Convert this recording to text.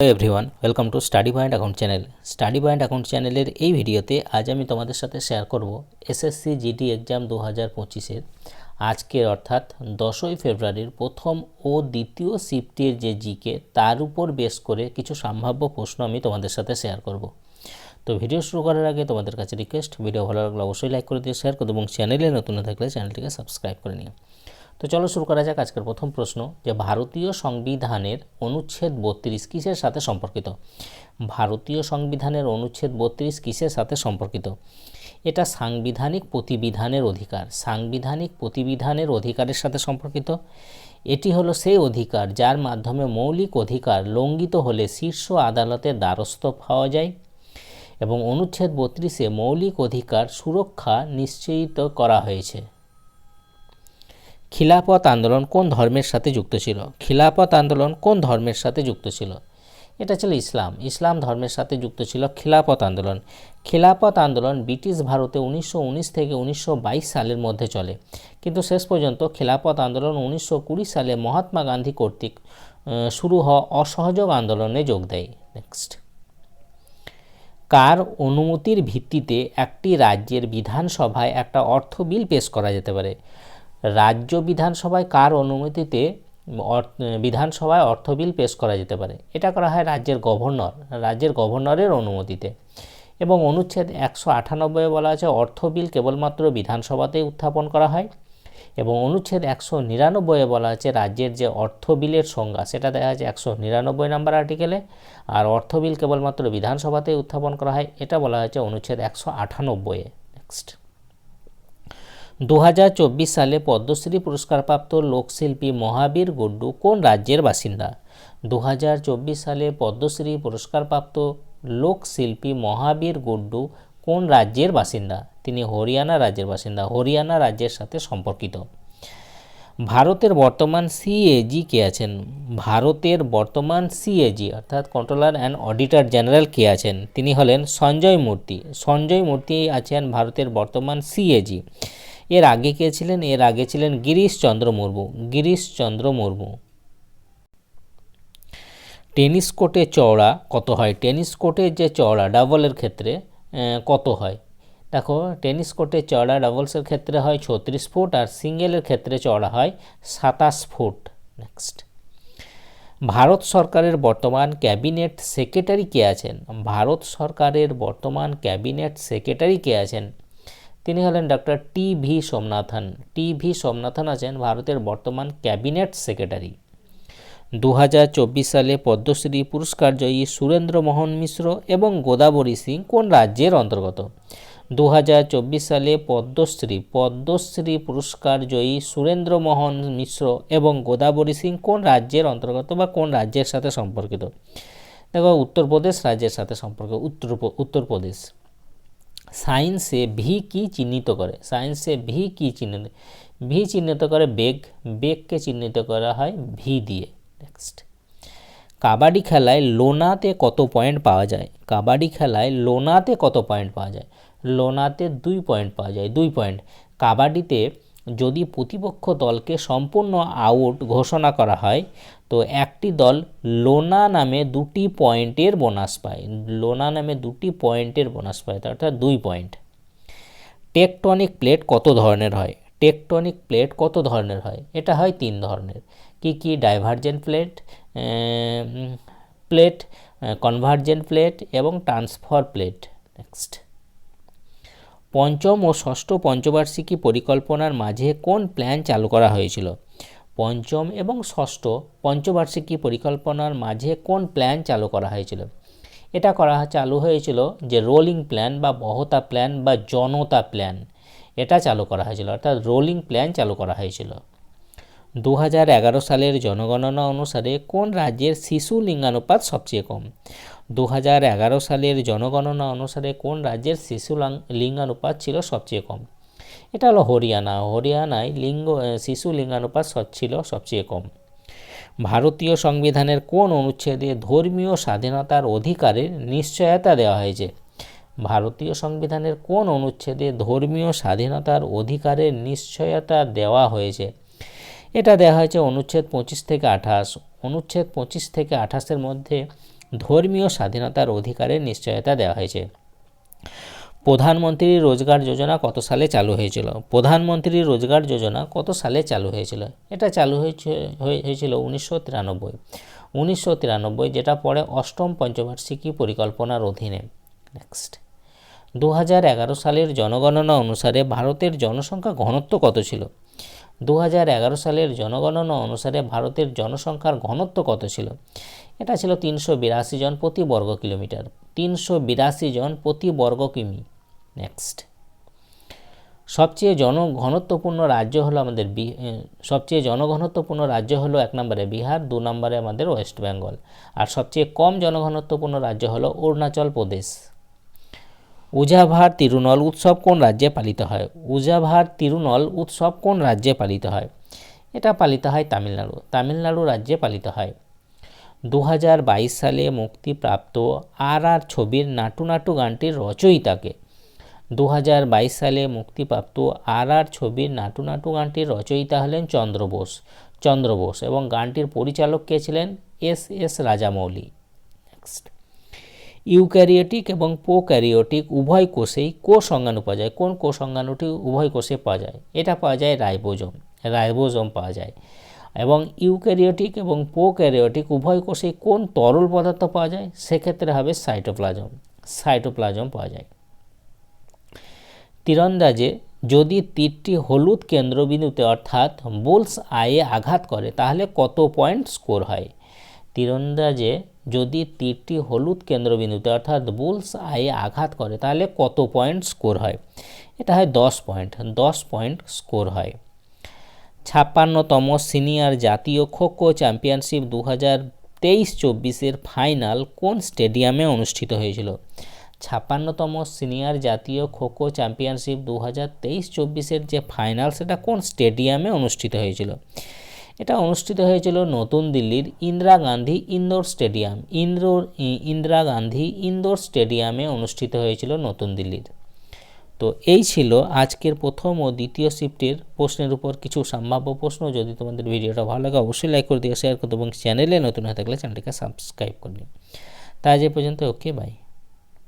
Hello everyone welcome to study point account channel study point account চ্যানেলের এই ভিডিওতে আজ আমি তোমাদের সাথে শেয়ার করব এসএসসি জিডি এক্সাম দু হাজার পঁচিশের আজকের অর্থাৎ দশই ফেব্রুয়ারির প্রথম ও দ্বিতীয় শিফটের যে জিকে তার উপর বেস করে কিছু সম্ভাব্য প্রশ্ন আমি তোমাদের সাথে শেয়ার করব। তো ভিডিও শুরু করার আগে তোমাদের কাছে রিকোয়েস্ট ভিডিও ভালো লাগলে অবশ্যই লাইক করে দিয়ে শেয়ার করো এবং চ্যানেলে নতুন থাকলে চ্যানেলটিকে সাবস্ক্রাইব করে নিও। তো চলো শুরু করা যাক আজকের প্রথম প্রশ্ন যে ভারতীয় সংবিধানের অনুচ্ছেদ বত্রিশ কিসের সাথে সম্পর্কিত? ভারতীয় সংবিধানের অনুচ্ছেদ বত্রিশ কিসের সাথে সম্পর্কিত? এটা সাংবিধানিক প্রতিবিধানের অধিকার। সাংবিধানিক প্রতিবিধানের অধিকারের সাথে সম্পর্কিত। এটি হলো সেই অধিকার যার মাধ্যমে মৌলিক অধিকার লঙ্ঘিত হলে শীর্ষ আদালতের দ্বারস্থ পাওয়া যায় এবং অনুচ্ছেদ বত্রিশে মৌলিক অধিকার সুরক্ষা নিশ্চিত করা হয়েছে। খিলাফত আন্দোলন কোন ধর্মের সাথে যুক্ত ছিল? খিলাফত আন্দোলন কোন ধর্মের সাথে যুক্ত ছিল? এটা ছিল ইসলাম। ইসলাম ধর্মের সাথে যুক্ত ছিল খিলাফত আন্দোলন। খিলাফত আন্দোলন ব্রিটিশ ভারতে উনিশশো উনিশ থেকে উনিশশো বাইশ সালের মধ্যে চলে। কিন্তু শেষ পর্যন্ত খিলাফত আন্দোলন উনিশশো কুড়ি সালে মহাত্মা গান্ধী কর্তৃক শুরু হওয়া অসহযোগ আন্দোলনে যোগ দেয়। নেক্সট কার অনুমতির ভিত্তিতে একটি রাজ্যের বিধানসভায় একটা অর্থ বিল পেশ করা যেতে পারে? রাজ্য বিধানসভায় কার অনুমতিতে বিধানসভায় অর্থ বিল পেশ করা যেতে পারে? এটা করা হয় রাজ্যের গভর্নর, রাজ্যের গভর্নরের অনুমতিতে। এবং অনুচ্ছেদ একশো আটানব্বই বলা আছে, অর্থ বিল কেবলমাত্র বিধানসভাতেই উত্থাপন করা হয়। এবং অনুচ্ছেদ একশো নিরানব্বইয়ে বলা আছে, রাজ্যের যে অর্থ বিলের সংজ্ঞা, সেটা দেখা যাচ্ছে একশো নিরানব্বই নাম্বার আর্টিকেলে। আর অর্থ বিল কেবলমাত্র বিধানসভাতেই উত্থাপন করা হয়, এটা বলা হয়েছে অনুচ্ছেদ একশো আটানব্বইয়ে। নেক্সট দু হাজার চব্বিশ সালে পদ্মশ্রী পুরস্কারপ্রাপ্ত লোকশিল্পী মহাবীর গুড্ডু কোন রাজ্যের বাসিন্দা? দু হাজার চব্বিশ সালে পদ্মশ্রী পুরস্কারপ্রাপ্ত লোকশিল্পী মহাবীর গুড্ডু কোন রাজ্যের বাসিন্দা? তিনি হরিয়ানা রাজ্যের বাসিন্দা। হরিয়ানা রাজ্যের সাথে সম্পর্কিত। ভারতের বর্তমান সিএজি কে আছেন? ভারতের বর্তমান সিএজি অর্থাৎ কন্ট্রোলার অ্যান্ড অডিটর জেনারেল কে আছেন? তিনি হলেন সঞ্জয় মূর্তি। সঞ্জয় মূর্তি আছেন ভারতের বর্তমান সিএজি এর আগে কে ছিলেন? এর আগে ছিলেন গিরিশ চন্দ্র মুর্মু। গিরিশ চন্দ্র মুর্মু। টেনিস কোর্টে চওড়া কত হয়? টেনিস কোর্টের যে চওড়া ডাবলের ক্ষেত্রে কত হয়? দেখো, টেনিস কোর্টের চওড়া ডাবলসের ক্ষেত্রে হয় ছত্রিশ ফুট আর সিঙ্গেলের ক্ষেত্রে চওড়া হয় সাতাশ ফুট। নেক্সট ভারত সরকারের বর্তমান ক্যাবিনেট সেক্রেটারি কে আছেন? ভারত সরকারের বর্তমান ক্যাবিনেট সেক্রেটারি কে আছেন? তিনি হলেন doctor T V Somanathan. T V Somanathan আছেন ভারতের বর্তমান ক্যাবিনেট সেক্রেটারি। দু হাজার চব্বিশ সালে পদ্মশ্রী পুরস্কার জয়ী সুরেন্দ্র মোহন মিশ্র এবং গোদাবরী সিং কোন রাজ্যের অন্তর্গত? দু হাজার চব্বিশ সালে পদ্মশ্রী। পদ্মশ্রী পুরস্কার জয়ী সুরেন্দ্র মোহন মিশ্র এবং গোদাবরী সিং কোন রাজ্যের অন্তর্গত বা কোন রাজ্যের সাথে সম্পর্কিত? দেখো, উত্তরপ্রদেশ রাজ্যের সাথে সম্পর্ক উত্তর উত্তরপ্রদেশ। সায়েন্সে ভি কি চিহ্নিত করে? সায়েন্সে ভি কি চিহ্নিত ভি চিহ্নিত করে বেগ। বেগকে চিহ্নিত করা হয় ভি দিয়ে। নেক্সট কাবাডি খেলায় লোনাতে কত পয়েন্ট পাওয়া যায়? কাবাডি খেলায় লোনাতে কত পয়েন্ট পাওয়া যায়? লোনাতে দুই পয়েন্ট পাওয়া যায়। দুই পয়েন্ট। কাবাডিতে যদি প্রতিপক্ষ দলকে সম্পূর্ণ আউট ঘোষণা করা হয় তো একটি দল লোনা নামে দুটি পয়েন্টের বোনাস পায়। লোনা নামে দুটি পয়েন্টের বোনাস পায় অর্থাৎ দুই পয়েন্ট। টেকটনিক প্লেট কত ধরনের হয়? টেকটনিক প্লেট কত ধরনের হয়? এটা হয় তিন ধরনের। কি কি? Divergent plate plate, convergent plate এবং ট্রান্সফার প্লেট। নেক্সট। পঞ্চম ও ষষ্ঠ পঞ্চবার্ষিকী পরিকল্পনার মাঝে কোন প্ল্যান চালু করা হয়েছিল? পঞ্চম এবং ষষ্ঠ পঞ্চবার্ষিকী পরিকল্পনার মাঝে কোন প্ল্যান চালু করা হয়েছিল? এটা করা চালু হয়েছিল যে রোলিং প্ল্যান বা বহতা প্ল্যান বা জনতা প্ল্যান এটা চালু করা হয়েছিল, অর্থাৎ রোলিং প্ল্যান চালু করা হয়েছিল। দু সালের জনগণনা অনুসারে কোন রাজ্যের শিশু লিঙ্গানুপাত সবচেয়ে কম? দু সালের জনগণনা অনুসারে কোন রাজ্যের শিশু লিঙ্গানুপাত ছিল সবচেয়ে কম? এটা হলো হরিয়ানা। হরিয়ানায় লিঙ্গ শিশু লিঙ্গানুপাত ছিল সবচেয়ে কম। ভারতীয় সংবিধানের কোন অনুচ্ছেদে ধর্মীয় স্বাধীনতার অধিকারের নিশ্চয়তা দেওয়া হয়েছে? ভারতীয় সংবিধানের কোন অনুচ্ছেদে ধর্মীয় স্বাধীনতার অধিকারের নিশ্চয়তা দেওয়া হয়েছে? এটা দেওয়া হয়েছে অনুচ্ছেদ পঁচিশ থেকে আঠাশ। অনুচ্ছেদ পঁচিশ থেকে আঠাশের মধ্যে ধর্মীয় স্বাধীনতার অধিকারের নিশ্চয়তা দেওয়া হয়েছে। প্রধানমন্ত্রী রোজগার যোজনা কত সালে চালু হয়েছিল? প্রধানমন্ত্রী রোজগার যোজনা কত সালে চালু হয়েছিল? এটা চালু হয়েছে, হয়ে- হয়েছিল উনিশশো তিরানব্বই। উনিশশো তিরানব্বই যেটা পরে অষ্টম পঞ্চবার্ষিকী পরিকল্পনার অধীনে। নেক্সট দু হাজার এগারো সালের জনগণনা অনুসারে ভারতের জনসংখ্যা ঘনত্ব কত ছিল? দু হাজার এগারো সালের জনগণনা অনুসারে ভারতের জনসংখ্যার ঘনত্ব কত ছিল? এটা ছিল তিনশো বিরাশি জন প্রতি বর্গ কিলোমিটার। তিনশো বিরাশি জন প্রতি বর্গ কিমি। নেক্সট সবচেয়ে জনঘনত্বপূর্ণ রাজ্য হলো আমাদের বি সবচেয়ে জনঘনত্বপূর্ণ রাজ্য হলো এক নম্বরে বিহার, দু নম্বরে আমাদের ওয়েস্ট বেঙ্গল। আর সবচেয়ে কম জনঘনত্বপূর্ণ রাজ্য হলো অরুণাচল প্রদেশ। উজাভার তিরুনল উৎসব কোন রাজ্যে পালিত হয়? উজাভার তিরুনল উৎসব কোন রাজ্যে পালিত হয়? এটা পালিত হয় তামিলনাড়ু। তামিলনাড়ু রাজ্যে পালিত হয়। দু হাজার বাইশ সালে মুক্তিপ্রাপ্ত আর আর ছবির নাটু নাটু গানটির রচয়িতাকে দু হাজার বাইশ সালে মুক্তিপ্রাপ্ত আর আর ছবির নাটু নাটু গানটির রচয়িতা হলেন চন্দ্র বোস। চন্দ্র বোস এবং গানটির পরিচালক কে ছিলেন? S S Rajamouli. Next eukaryotic এবং প্রোক্যারিওটিক উভয় কোষেই কোষ সংজ্ঞাণু পাওয়া যায় কোন কোষ সংজ্ঞাণুটি উভয় কোষে পাওয়া যায়? এটা পাওয়া যায় রাইবোজোম। রাইবোজোম পাওয়া যায়। এবং ইউক্যারিওটিক এবং প্রোক্যারিওটিক উভয় কোষেই কোন তরল পদার্থ পাওয়া যায়? সেক্ষেত্রে হবে সাইটোপ্লাজম। সাইটোপ্লাজম পাওয়া যায়। তীরন্দাজে যদি তীরটি হলুদ কেন্দ্রবিন্দুতে অর্থাৎ বুলস আয়ে আঘাত করে, তাহলে কত পয়েন্ট স্কোর হয়? তীরন্দাজে যদি তীরটি হলুদ কেন্দ্রবিন্দুতে অর্থাৎ বুলস আয়ে আঘাত করে, তাহলে কত পয়েন্ট স্কোর হয়? এটা হয় দশ পয়েন্ট। দশ পয়েন্ট স্কোর হয়। ছাপ্পান্নতম সিনিয়র জাতীয় খোখো চ্যাম্পিয়নশিপ দু হাজার তেইশ চব্বিশের ফাইনাল কোন স্টেডিয়ামে অনুষ্ঠিত হয়েছিল? ছাপ্পান্নতম সিনিয়র জাতীয় খোখো চ্যাম্পিয়নশিপ দু হাজার তেইশ চব্বিশের যে ফাইনাল, সেটা কোন স্টেডিয়ামে অনুষ্ঠিত হয়েছিল? এটা অনুষ্ঠিত হয়েছিল নতুন দিল্লির ইন্দিরা গান্ধী ইন্দোর স্টেডিয়াম। ইন্দ্র ইন্দিরা গান্ধী ইন্দোর স্টেডিয়ামে অনুষ্ঠিত হয়েছিল নতুন দিল্লির। তো এই ছিল আজকের প্রথম ও দ্বিতীয় শিফটের প্রশ্নের উপর কিছু সম্ভাব্য প্রশ্ন। যদি তোমাদের ভিডিওটা ভালো লাগে, অবশ্যই লাইক করে দিও শেয়ার করতে এবং চ্যানেলে নতুন হয়ে থাকলে চ্যানেলটিকে সাবস্ক্রাইব করে নিও। তাই আজ পর্যন্ত ওকে বাই